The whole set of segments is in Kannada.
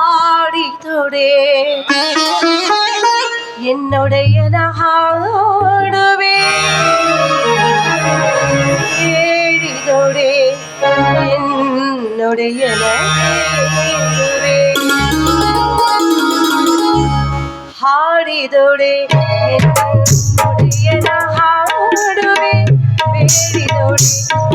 ஆடித்தொடே. என்னுடைய நகாடுவே ஏடிதொடே என்னுடைய ஆடிதொடே.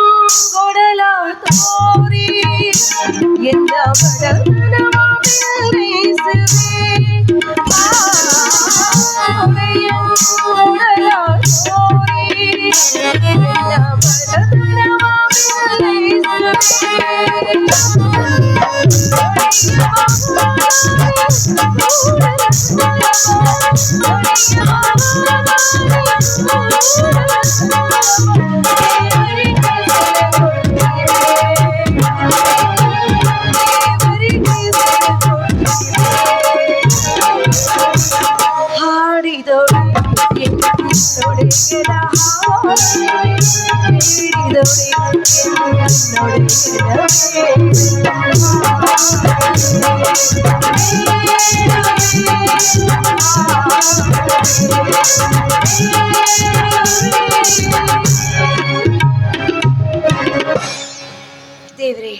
கொடையங்கொடலால் தோறி என்ன படம் ತೋರಿ ಎಂದ ದೇವ್ರೆ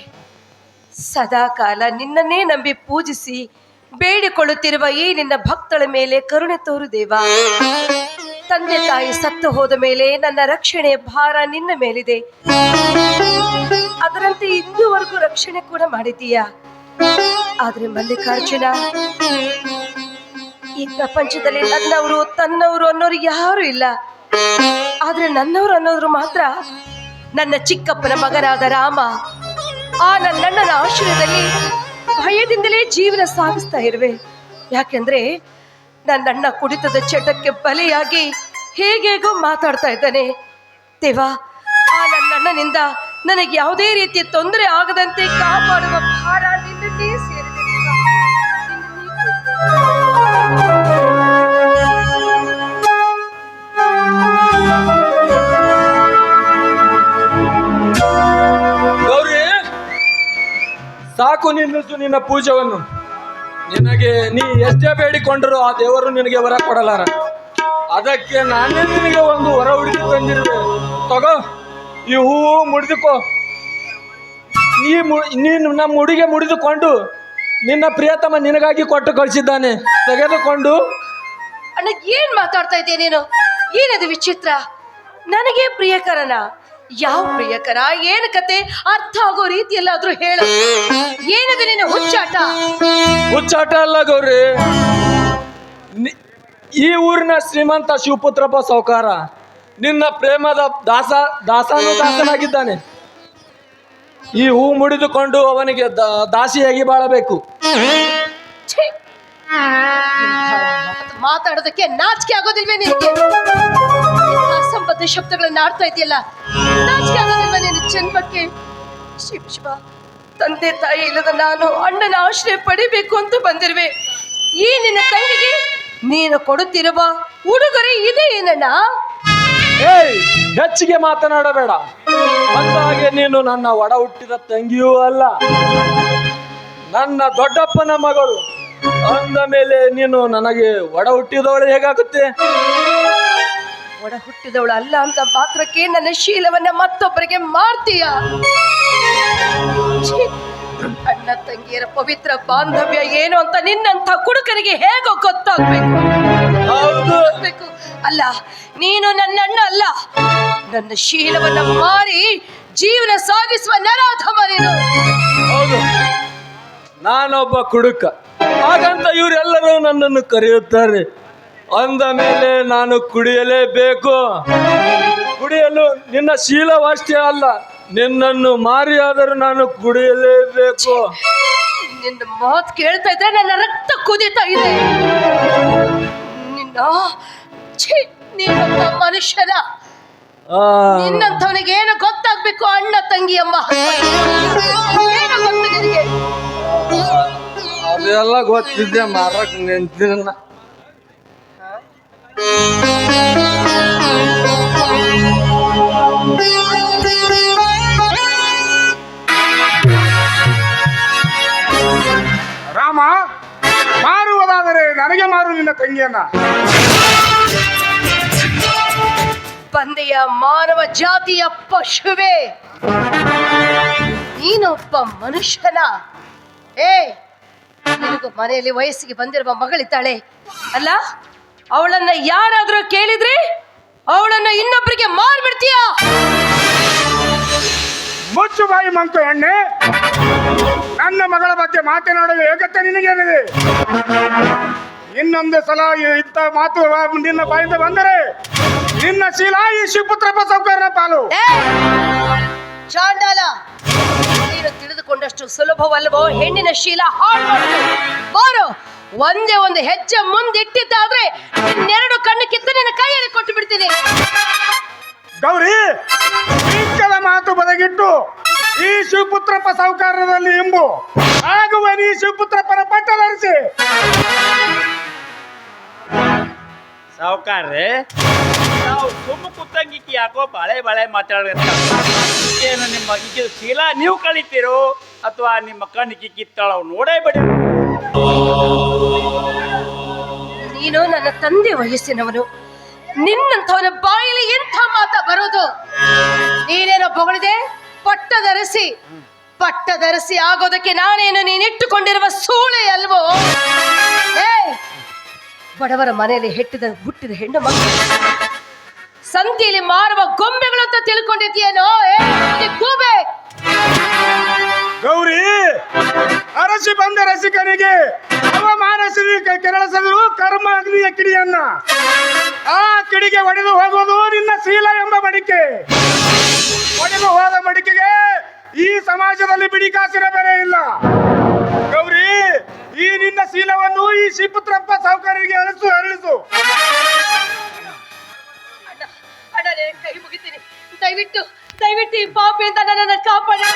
ಸದಾಕಾಲ ನಿನ್ನನ್ನೇ ನಂಬಿ ಪೂಜಿಸಿ ಬೇಡಿಕೊಳ್ಳುತ್ತಿರುವ ಈ ನಿನ್ನ ಭಕ್ತಳ ಮೇಲೆ ಕರುಣೆ ತೋರು ದೇವ. ತಂದೆ ತಾಯಿ ಸತ್ತು ಹೋದ ಮೇಲೆ ನನ್ನ ರಕ್ಷಣೆಯ ಭಾರ ನಿನ್ನ ಮೇಲಿದೆ. ಅದರಂತೆ ಇಂದುವರೆಗೂ ರಕ್ಷಣೆ ಕೂಡ ಮಾಡಿದೀಯ ಆದ್ರೆ ಮಲ್ಲಿಕಾರ್ಜುನ ಈ ಪ್ರಪಂಚದಲ್ಲಿ ನನ್ನವರು, ತನ್ನವರು ಅನ್ನೋರು ಯಾರು ಇಲ್ಲ. ಆದ್ರೆ ನನ್ನವರು ಅನ್ನೋದ್ರು ಮಾತ್ರ ನನ್ನ ಚಿಕ್ಕಪ್ಪನ ಮಗನಾದ ರಾಮ. ಆ ನನ್ನಣ್ಣನ ಆಶ್ರಯದಲ್ಲಿ ಭಯದಿಂದಲೇ ಜೀವನ ಸಾಗಿಸ್ತಾ ಇರುವೆ. ಯಾಕೆಂದ್ರೆ ನನ್ನಣ್ಣ ಕುಡಿತದ ಚಟಕ್ಕೆ ಬಲಿಯಾಗಿ ಹೇಗೇಗೋ ಮಾತಾಡ್ತಾ ಇದ್ದಾನೆ. ದೇವಾ, ಆ ನನ್ನಣ್ಣನಿಂದ ನನಗೆ ಯಾವುದೇ ರೀತಿಯ ತೊಂದರೆ ಆಗದಂತೆ ಕಾಪಾಡುವ ಭಾರ ನಿನ್ನನ್ನೇ ಸೇರಿದೆ ಸಾಕು ನಿಲ್ಲಿಸು ನಿನ್ನ ಪೂಜವನ್ನು. ನಿನಗೆ ನೀ ಎಷ್ಟೇ ಬೇಡಿಕೊಂಡರೂ ಆ ದೇವರು ನಿನಗೆ ವರ ಕೊಡಲಾರ. ಅದಕ್ಕೆ ನಾನೇ ನಿನಗೆ ಒಂದು ವರ ಹುಡುಕಿ ತಂದಿರುವೆ. ತಗೋ, ಈ ಹೂವು ಮುಡಿದುಕೋ. ನೀ ನೀನು ನಮ್ಮ ಹುಡುಗೆ ಮುಡಿದುಕೊಂಡು ನಿನ್ನ ಪ್ರಿಯತಮ ನಿನಗಾಗಿ ಕೊಟ್ಟು ಕಳಿಸಿದ್ದಾನೆ. ತೆಗೆದುಕೊಂಡು. ಅಣ್ಣ, ಏನ್ ಮಾತಾಡ್ತಾ ಇದ್ದೀಯ ನೀನು? ಏನದು ವಿಚಿತ್ರ? ನನಗೆ ಪ್ರಿಯಕರನ? ಯಾವ ಪ್ರಿಯಕರ? ಏನ್ ಕತೆ? ಅರ್ಥ ಆಗೋ ರೀತಿಯಲ್ಲಾದ್ರೂ ಹೇಳ. ಏನದು ನಿನ್ನ ಹುಚ್ಚಾಟ? ಹುಚ್ಚಾಟ ಅಲ್ಲ ಗೌರಿ. ನಿ- ಈ ಊರಿನ ಶ್ರೀಮಂತ ಶಿವಪುತ್ರಪ್ಪ ಸೌಕಾರ ನಿನ್ನ ಪ್ರೇಮದ ದಾಸ ದಾಸನು ದಾಸನಾಗಿದ್ದಾನೆ ಈ ಹೂ ಮುಡಿದುಕೊಂಡು ಅವನಿಗೆ ದ- ದಾಸಿಯಾಗಿ ಬಾಳಬೇಕು. ಛೀ! ಇಂಥ ಮಾತು ಮಾತಾಡೋದಕ್ಕೆ ನಾಚಿಕೆ ಆಗೋದಿಲ್ವೇ ನಿನಗೆ? ಇಂಥ ಅಸಂಬದ್ಧ ಶಬ್ದಗಳನ್ನ ಆಡ್ತಾ ಇದೆಯಲ್ಲ ನಿನ್ನ ಜನ್ಮಕ್ಕೆ ಶಿವ ಶಿವ, ತಂದೆ, ತಾಯಿ ಇಲ್ಲದ ನಾನು ಅಣ್ಣನ ಆಶ್ರಯ ಪಡಿಬೇಕು ಅಂತ ಬಂದಿರುವೆ. ಈ ನಿನ್ನ ತಂಗಿಗೆ ನೀನು ಕೊಡುತ್ತಿರುವ ಉಡುಗೊರೆ ಇದೆ ಏನಣ್ಣ? ಏಯ್, ಹೆಚ್ಚಿಗೆ ಮಾತನಾಡಬೇಡ. ಅಂದಾಗೆ ನೀನು ನನ್ನ ಒಡ ಹುಟ್ಟಿದ ತಂಗಿಯೂ ಅಲ್ಲ. ನನ್ನ ದೊಡ್ಡಪ್ಪನ ಮಗಳು. ಅಂದ ಮೇಲೆ ನೀನು ನನಗೆ ಒಡ ಹುಟ್ಟಿದವಳು ಹೇಗಾಗುತ್ತೆ? ಒಡ ಹುಟ್ಟಿದವಳು ಅಲ್ಲ ಅಂತ ಪಾತ್ರಕ್ಕೆ ನನ್ನ ಶೀಲವನ್ನ ಮತ್ತೊಬ್ಬರಿಗೆ ಮಾಡ್ತೀಯ! ಅಣ್ಣ ತಂಗಿಯರ ಪವಿತ್ರ ಬಾಂಧವ್ಯ ಏನು ಅಂತ ನಿನ್ನಂಥ ಕುಡುಕರಿಗೆ ಹೇಗೋ ಗೊತ್ತಾಗ್ಬೇಕು? ಅಲ್ಲ ನೀನು ನನ್ನ ಅಣ್ಣ ಅಲ್ಲ. ನನ್ನ ಶೀಲವನ್ನ ಮಾರಿ ಜೀವನ ಸಾಗಿಸುವ ನರಾಧಮ ನೀನು ಹೌದು. ನಾನೊಬ್ಬ ಕುಡುಕ. ಹಾಗಂತ ಇವರೆಲ್ಲರೂ ನನ್ನನ್ನು ಕರೆಯುತ್ತಾರೆ. ಅಂದ ಮೇಲೆ ನಾನು ಕುಡಿಯಲೇಬೇಕು. ಕುಡಿಯಲು ನಿನ್ನ ಶೀಲವಷ್ಟೇ ಅಲ್ಲ ನಿನ್ನನ್ನು ಮಾರಿಯಾದರೂ ನಾನು ಕುಡಿಯಲೇಬೇಕು. ನಿನ್ನ ಮಾತು ಕೇಳ್ತಾ ಇದ್ರೆ ನನ್ನ ರಕ್ತ ಕುದೀತಾ ಇದೆ. ನಿನ್ನ ಛೀ, ನೀನೊಬ್ಬ ಮನುಷ್ಯನ. ನಿನ್ನಂಥವನಿಗೆ ಏನು ಗೊತ್ತಾಗ್ಬೇಕು ಅಣ್ಣ ತಂಗಿ ಅಮ್ಮ ಏನು ಗೊತ್ತು ನಿನಗೆ? ಅದೆಲ್ಲ ಗೊತ್ತಿದ್ದೆ ಮಾರಕ್ ನಿಂತಿನ ರಾಮ, ಮಾರುವುದಾದರೆ ನನಗೆ ಮಾರು ನಿನ್ನ ತಂಗಿಯನ್ನ. ಬಂದೆಯ ಮಾನವ ಜಾತಿಯ ಪಶುವೆ. ನೀನೊಬ್ಬ ಮನುಷ್ಯನ. ಏ, ನಿನಗೂ ಮನೆಯಲ್ಲಿ ವಯಸ್ಸಿಗೆ ಬಂದಿರುವ ಮಗಳಿದ್ದಾಳೆ. ಅಲ್ಲ ಅವಳನ್ನ ಯಾರಾದರೂ ಕೇಳಿದ್ರೆ ಅವಳನ್ನ ಇನ್ನೊಬ್ಬರಿಗೆ ಮಾರ್ಬಿಡ್ತೀಯ? ಮುಚ್ಚು ಬಾಯಿ ಮಂಕು ಎಣ್ಣೆ ನನ್ನ ಮಗಳ ಬಗ್ಗೆ ಮಾತನಾಡುವ ಯೋಗ್ಯತೆ ನಿನಗೇನಿದೆ? ಇನ್ನೊಂದು ಸಲ ಇಂತ ಇಂಥ ಮಾತು ನಿನ್ನ ಬಾಯಿಂದ ಬಂದರೆ ನಿನ್ನ ಶೀಲ ಈ ಶಿವಪುತ್ರಪ್ಪ ಸೌಕರ್ಯ ಪಾಲು. ಚಾಂಡಾಲ ನೀನು ತಿಳಿದುಕೊಂಡಷ್ಟು ಸುಲಭವಲ್ಲವೋ? ಹೆಣ್ಣಿನ ಶೀಲ ಹಾಳು ಬಾರು. ಒಂದೇ ಒಂದು ಹೆಜ್ಜೆ ಮುಂದಿಟ್ಟಿದ್ದಾದ್ರೆ ಇನ್ನೆರಡು ಕಣ್ಣು ಕಿತ್ತು ನಿನ್ನ ಕೈಯಲ್ಲಿ ಕೊಟ್ಟು ಬಿಡ್ತೀನಿ ಗೌರಿ ಈಕಲ ಮಾತು ಬದಗಿಟ್ಟು ಈ ಶಿವಪುತ್ರಪ್ಪ ಸಾಹುಕಾರದಲ್ಲಿ ಎಂಬು ಆಗುವ ನೀ ಶಿವಪುತ್ರಪ್ಪನ ಪಟ್ಟ ಧರಿಸಿ. ಸಾವುಕಾರ್ರೆ? ನಾವು ಸುಮ್ಮ ಕುತ್ತಂಗಿಕ್ಕಿ ಯಾಕೋ ಬಾಳೆ ಬಾಳೆ ಮಾತಾಡೋದು ಏನು ನಿಮ್ಮ ಈಗ ಶೀಲ, ನೀವು ಕಳಿತೀರೋ? ಅಥವಾ ನಿಮ್ಮ ಕಣ್ಣಿಗೆ ಕಿತ್ತಾಳ? ನೋಡೇ ಬಿಡಿ. ನೀನು ನನ್ನ ತಂದೆ ವಯಸ್ಸಿನವನು. ನಿನ್ನಂಥವನ ಬಾಯಿಲಿ ಎಂಥ ಮಾತ ಬರೋದು? ನೀನೇನೋ ಬೊಗಳಿದೆ? ಪಟ್ಟ ಧರಿಸಿ ಪಟ್ಟ ಧರಿಸಿ ಆಗೋದಕ್ಕೆ ನಾನೇನು ನೀನಿಟ್ಟುಕೊಂಡಿರುವ ಸೂಳೆ ಅಲ್ವೋ? ಏ ಬಡವರ ಮನೆಯಲ್ಲಿ ಹೆಟ್ಟಿದ ಹುಟ್ಟಿದ ಹೆಣ್ಣು ಮಕ್ಕಳು. ಸಂತಿಯಲ್ಲಿ ಮಾರುವ ಗೊಂಬೆಗಳು ಅಂತ ತಿಳ್ಕೊಂಡಿದ್ಯೇನೋ ಗೂಬೆ ಗೌರಿ, ಅರಸಿ ಬಂದ ರಸಿಕನಿಗೆ ಅವಮಾನಸಿದ ಕೆರಳಿಸಿದ್ರು ಕರ್ಮ ಅಗ್ನಿಯ ಕಿಡಿಯನ್ನ. ಆ ಕಿಡಿಗೆ ಒಡೆದು ಹೋಗುವುದು ನಿನ್ನ ಶೀಲ ಎಂಬ ಮಡಿಕೆ. ಒಡೆದು ಹೋದ ಮಡಿಕೆಗೆ ಈ ಸಮಾಜದಲ್ಲಿ ಬಿಡಿ ಕಾಸಿನ ಬೆಲೆ ಇಲ್ಲ. ಗೌರಿ ಈ ನಿನ್ನ ಶೀಲವನ್ನು ಈ ಶಿಪುತ್ರಪ್ಪ ಸಾಹುಕಾರರಿಗೆ ಅರಸು ಅರಳಿಸು. ಕೈ ಮುಗಿತೀನಿ. ದಯವಿಟ್ಟು ದಯವಿಟ್ಟು ಈ ಪಾಪಿಯಿಂದ ನನ್ನನ್ನು ಕಾಪಾಡಿ.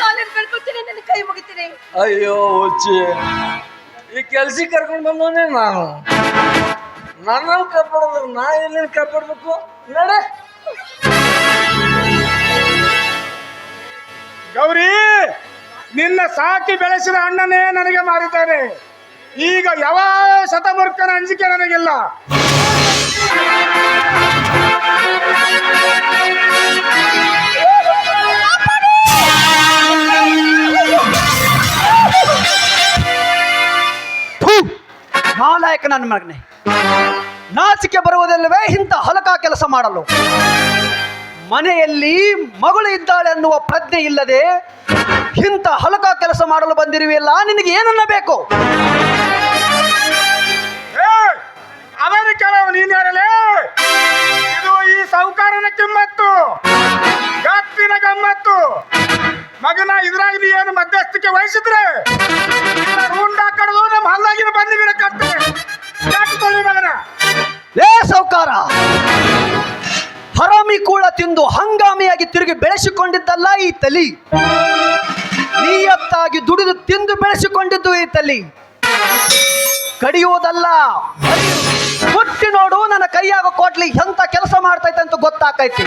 ಕಾಲಿನ ಬೆಳ್ಕೊತೀನಿ ನನ್ನ ಕೈ ಮುಗಿತೀನಿ. ಅಯ್ಯೋ ಹುಚ್ಚಿ. ಈ ಕೆಲ್ಸಕ್ಕೆ ಕರ್ಕೊಂಡು ಬಂದವನೇ ನಾನು. ನನ್ನನ್ನು ಕಾಪಾಡಿದ್ರೆ ನಾ ಎಲ್ಲಿ ಕಾಪಾಡ್ಬೇಕು? ನಡೆ. ಗೌರಿ, ನಿನ್ನ ಸಾಕಿ ಬೆಳೆಸಿದ ಅಣ್ಣನೇ ನನಗೆ ಮಾರಿದ್ದಾನೆ. ಈಗ ಯಾವ ಶತಮೂರ್ಖನ ಅಂಜಿಕೆ ನನಗಿಲ್ಲ! ನಾಲಾಯಕ ನನ್ನ ಮಗನೆ. ನಾಚಿಕೆ ಬರುವುದಿಲ್ಲವೇ ಇಂಥ ಹಲಕ ಕೆಲಸ ಮಾಡಲು. ಮನೆಯಲ್ಲಿ ಮಗಳು ಇದ್ದಾಳೆ ಅನ್ನುವ ಪ್ರಜ್ಞೆ ಇಲ್ಲದೆ ಇಂಥ ಹಲಕ ಕೆಲಸ ಮಾಡಲು ಬಂದಿರುವೆಯಲ್ಲ ನಿನಗೆ ಏನನ್ನ ಬೇಕು? ಅವನ ಕೆಲವು ನೀನ್ ಇದು ಈ ಸಾಹುಕಾರನ ಕಿಮ್ಮತ್ತು ಗತ್ತಿನ ಗಮ್ಮತ್ತು. ಮಗನ ಇದ್ರಾಗ ನೀ ಏನು ಮಧ್ಯಸ್ಥಿಕೆ ವಹಿಸಿದ್ರೆ? ತಿಂದು ಹಂಗಾಮಿಯಾಗಿ ತಿರುಗಿ ಬೆಳೆಸಿಕೊಂಡಿದ್ದಲ್ಲ ಈ ತಲಿ ನಿಯತ್ತಾಗಿ ದುಡಿದು ತಿಂದು ಬೆಳೆಸಿಕೊಂಡಿದ್ದು ಈ ತಲಿ ಕಡಿಯುವುದಲ್ಲ. ಹುಟ್ಟಿ ನೋಡು, ನನ್ನ ಕೈಯಾಗ ಕೊಟ್ಲಿ ಎಂತ ಕೆಲಸ ಮಾಡ್ತೈತೆ ಅಂತ ಗೊತ್ತಾಕೈತಿ.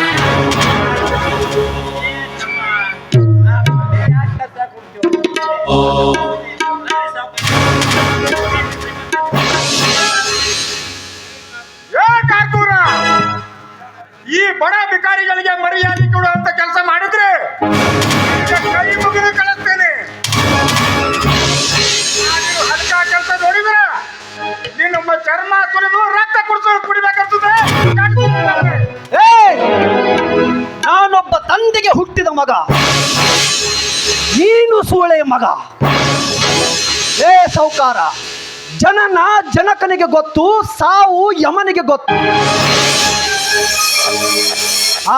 ಈ ಬಡ ಬಿಕಾರಿಗಳಿಗೆ ಮರ್ಯಾದೆ ಕೊಡುವಂತ ಕೆಲಸ ಮಾಡಿದ್ರೆ ಕೈ ಮುಗಿದು ಕಳಿಸ್ತೇನೆ ಹಲ್ಕ ಕೆಲಸ ನೋಡಿದ್ರ ನಿನ್ನ ಮ- ಚರ್ಮ ಸುರಿದು ರಕ್ತ ಕುಡಿದು ಕುಡಿಬೇಕಾಗ್ತದೆ. ಏ ನಾನೊಬ್ಬ ತಂದೆಗೆ ಹುಟ್ಟಿದ ಮಗ. ನೀನು ಸೂಳೆ ಮಗ. ಏ ಸೌಕಾರ, ಜನನ ಜನಕನಿಗೆ ಗೊತ್ತು, ಸಾವು ಯಮನಿಗೆ ಗೊತ್ತು.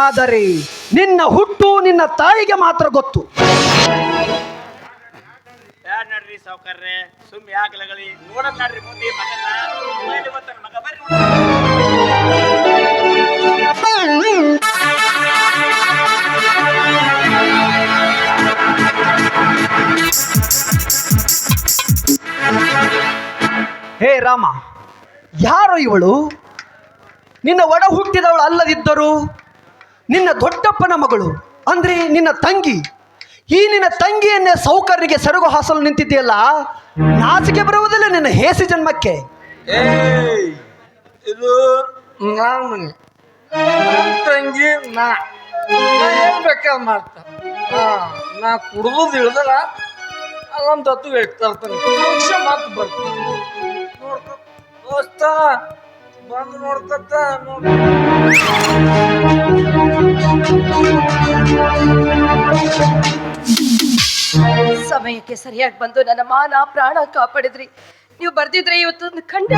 ಆದರೆ ನಿನ್ನ ಹುಟ್ಟು ನಿನ್ನ ತಾಯಿಗೆ ಮಾತ್ರ ಗೊತ್ತು. ಯಾರ್ ನಡ್ರಿ ಸಾವ್ಕಾರ್ರೆ. ಸುಮ್ ಯಾಕೆ ಲಗಳಿ? ನೋಡಕ್ ನಡ್ರಿ ಮುಂದೆ ಮಗನ ಇಲ್ಲಿ ಬರ್ತಾನೆ ಮಗ ಬರ್ರಿ ಹೇ ರಾಮ ಯಾರು ಇವಳು? ನಿನ್ನ ಒಡ ಹುಟ್ಟಿದವಳು ಅಲ್ಲದಿದ್ದರು ನಿನ್ನ ದೊಡ್ಡಪ್ಪನ ಮಗಳು, ಅಂದ್ರೆ ನಿನ್ನ ತಂಗಿ, ಈ ನಿನ್ನ ತಂಗಿಯನ್ನೇ ಸೌಕರ್ಯಗೆ ಸೆರಗು ಹಾಸಲು ನಿಂತಿದ್ದೀಯಲ್ಲ, ನಾಚಿಕೆ ಬರುವುದಿಲ್ಲ ನಿನ್ನ ಹೇಸಿ ಜನ್ಮಕ್ಕೆ. ಇದು ತಂಗಿ, ನಾ. ಏನು ಏನ್ ಬೇಕಾದ್ ಮಾಡ್ತಾ? ನಾ ಕುಡಿದು ಇಳ್ದಲ್ಲ ಅಲ್ಲೊಂದು ಹತ್ತು ಹೇಳ್ತಾ ಇರ್ತಾನೆ. ಮಾತು ಬರ್ತಾನೆ. ನೋಡ್ಕೊ. ದೋಸ್ತ ಬಂದು ನೋಡ್ಕೊತ ಸಮಯಕ್ಕೆ ಸರಿಯಾಗಿ ಬಂದು ನನ್ನ ಮಾನ ಪ್ರಾಣ ಕಾಪಾಡಿದ್ರಿ. ನೀವು ಬರ್ದಿದ್ರೆ ಇವತ್ತು ಖಂಡ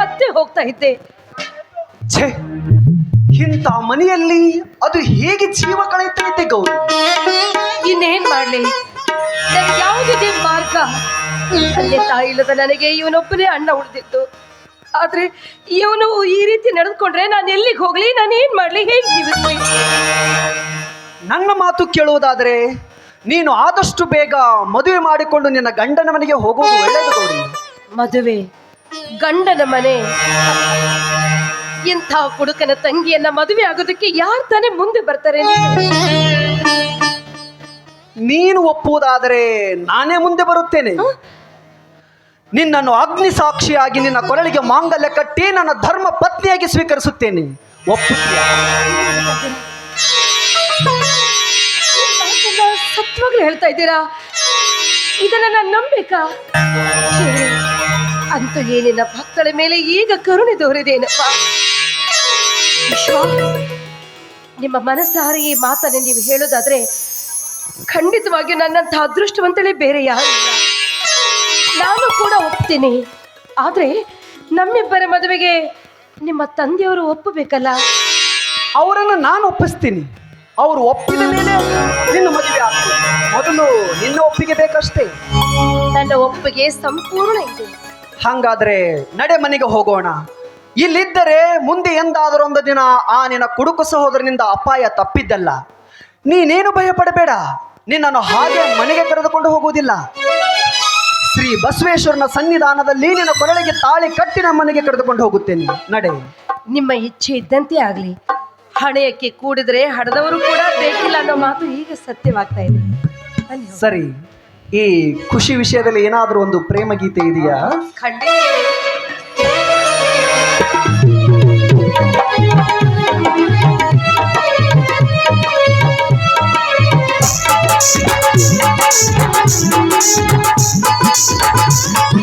ಕತ್ತೆ ಹೋಗ್ತಾ ಇದ್ದೆ. ಛೇ ಇಂಥ ಮನೆಯಲ್ಲಿ ಅದು ಹೇಗೆ ಜೀವ ಕಳೆಯುತ್ತೈತೆ ಗೌರಿ? ಇನ್ನೇನ್ ಮಾಡ್ಲಿ? ನನ್ಗೆ ಯಾವುದಿದೆ ಮಾರ್ಗ? ಅಲ್ಲೇ ತಾಯಿ ಇಲ್ಲದ ನನಗೆ ಇವನೊಬ್ಬನೇ ಅಣ್ಣ ಉಳಿದಿತ್ತು ಆದ್ರೆ ಇವನು ಈ ರೀತಿ ನಡೆದುಕೊಂಡ್ರೆ ನಾನು ಎಲ್ಲಿಗೆ ಹೋಗ್ಲಿ? ನಾನು ಏನ್ ಮಾಡ್ಲಿ? ಹೇಗೆ ಜೀವಿಸ್ಲಿ ನನ್ನ ಮಾತು ಕೇಳುವುದಾದರೆ ನೀನು ಆದಷ್ಟು ಬೇಗ ಮದುವೆ ಮಾಡಿಕೊಂಡು ನಿನ್ನ ಗಂಡನ ಮನೆಗೆ ಹೋಗುವುದು ಒಳ್ಳೆಯದು ಗೌರಿ. ಮದುವೆ ಗಂಡನ ಮನೆ. ಇಂಥ ಹುಡುಕನ ತಂಗಿಯನ್ನ ಮದುವೆ ಆಗೋದಕ್ಕೆ ಯಾರು ತಾನೇ ಮುಂದೆ ಬರ್ತಾರೆ? ನೀನು? ಒಪ್ಪುವುದಾದರೆ ನಾನೇ ಮುಂದೆ ಬರುತ್ತೇನೆ. ನಿನ್ನನ್ನು ಅಗ್ನಿ ಸಾಕ್ಷಿಯಾಗಿ ನಿನ್ನ ಕೊರಳಿಗೆ ಮಾಂಗಲ್ಯ ಕಟ್ಟಿ ನನ್ನ ಧರ್ಮ ಪತ್ನಿಯಾಗಿ ಸ್ವೀಕರಿಸುತ್ತೇನೆ. ಸತ್ವಾಗ್ಲೂ ಹೇಳ್ತಾ ಇದ್ದೀರಾ? ಇದನ್ನ ನಾನು ನಂಬೇಕಾ? ಅಂತೂ ಏನಿನ ಭಕ್ತರ ಮೇಲೆ ಈಗ ಕರುಣೆ ದೋರಿದೇನಪ್ಪ ನಿಮ್ಮ ಮನಸ್ಸಾರಿ ಈ ಮಾತನ್ನು ನೀವು ಹೇಳೋದಾದ್ರೆ ಖಂಡಿತವಾಗಿಯೂ ನನ್ನಂಥ ಅದೃಷ್ಟವಂತಳೇ ಬೇರೆ ಯಾರು. ನಾನು ಕೂಡ ಒಪ್ತೀನಿ. ಆದ್ರೆ ನಮ್ಮಿಬ್ಬರ ಮದುವೆಗೆ ನಿಮ್ಮ ತಂದೆಯವರು ಒಪ್ಪಬೇಕಲ್ಲ? ಅವರನ್ನು ನಾನು ಒಪ್ಪಿಸ್ತೀನಿ. ಅವರು ಒಪ್ಪಿದ ಮೇಲೆ ನಿನ್ನ ಮದುವೆ ಆಗ್ತದೆ. ಮೊದಲು ನಿನ್ನ ಒಪ್ಪಿಗೆ ಬೇಕಷ್ಟೇ. ನನ್ನ ಒಪ್ಪಿಗೆ ಸಂಪೂರ್ಣ ಇದೆ. ಹಾಗಾದ್ರೆ ನಡೆ ಮನೆಗೆ ಹೋಗೋಣ. ಇಲ್ಲಿದ್ದರೆ ಮುಂದೆ ಎಂದಾದರೂ ಒಂದು ದಿನ ಆ ನಿನ್ನ ಕುಡುಕು ಸಹೋದರನಿಂದ ಅಪಾಯ ತಪ್ಪಿದ್ದಲ್ಲ. ನೀನೇನು ಭಯ ಪಡಬೇಡ ನಿನ್ನನ್ನು ಹಾಗೆ ಮನೆಗೆ ಕರೆದುಕೊಂಡು ಹೋಗುವುದಿಲ್ಲ. ಶ್ರೀ ಬಸವೇಶ್ವರನ ಸನ್ನಿಧಾನದಲ್ಲಿ ನಿನ್ನ ಕೊರಳಿಗೆ ತಾಳಿ ಕಟ್ಟಿ ನಮ್ಮನೆಗೆ ಕರೆದುಕೊಂಡು ಹೋಗುತ್ತೇನೆ. ನಡೆ. ನಿಮ್ಮ ಇಚ್ಛೆ ಇದ್ದಂತೆ ಆಗಲಿ. ಹಣೆಯಕ್ಕೆ ಕೂಡಿದ್ರೆ ಹಡದವರು ಕೂಡ ಬೇಕಿಲ್ಲ ಅನ್ನೋ ಮಾತು ಈಗ ಸತ್ಯವಾಗ್ತಾ ಇದೆ. ಸರಿ. ಈ ಖುಷಿ ವಿಷಯದಲ್ಲಿ ಏನಾದರೂ ಒಂದು ಪ್ರೇಮ ಗೀತೆ ಇದೆಯಾ? ಖಂಡಿತ.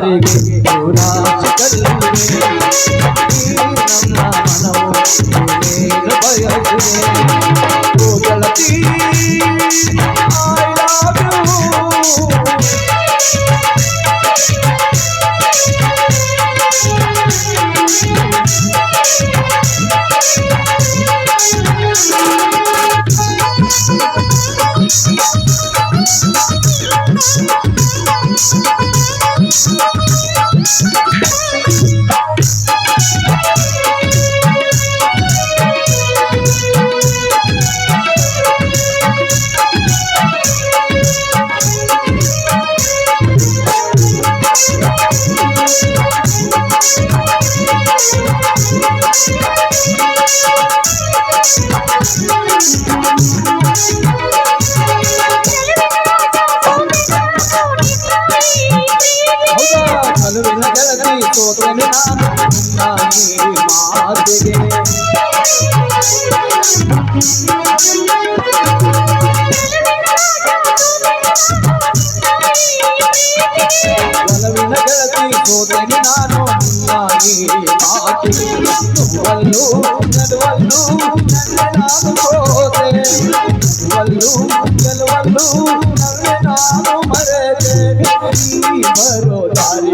ಯಾರಿಗೆ ತೋದನೆ ನಾನಿ ಮಾತಿಗೆ ಒಲವಿನ ಗೆಳತಿ ಹೋದನೆ ನಾನು ನಾನಿ ಮಾತಿಗೆ ಒಲ್ಲು ನಡುವಲ್ಲು ನನ್ನ ನಾನು ಹೋದೆ ಒಲ್ಲು ಕೆಲವಲ್ಲು ನನ್ನ ನಾನು ಮರೆತೆ ಬರೋ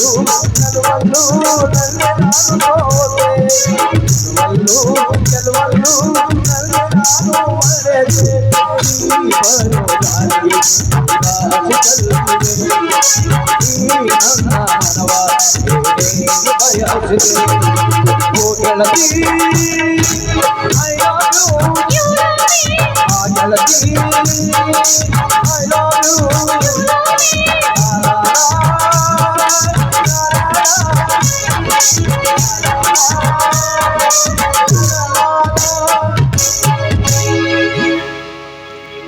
Records. I am you. I love you.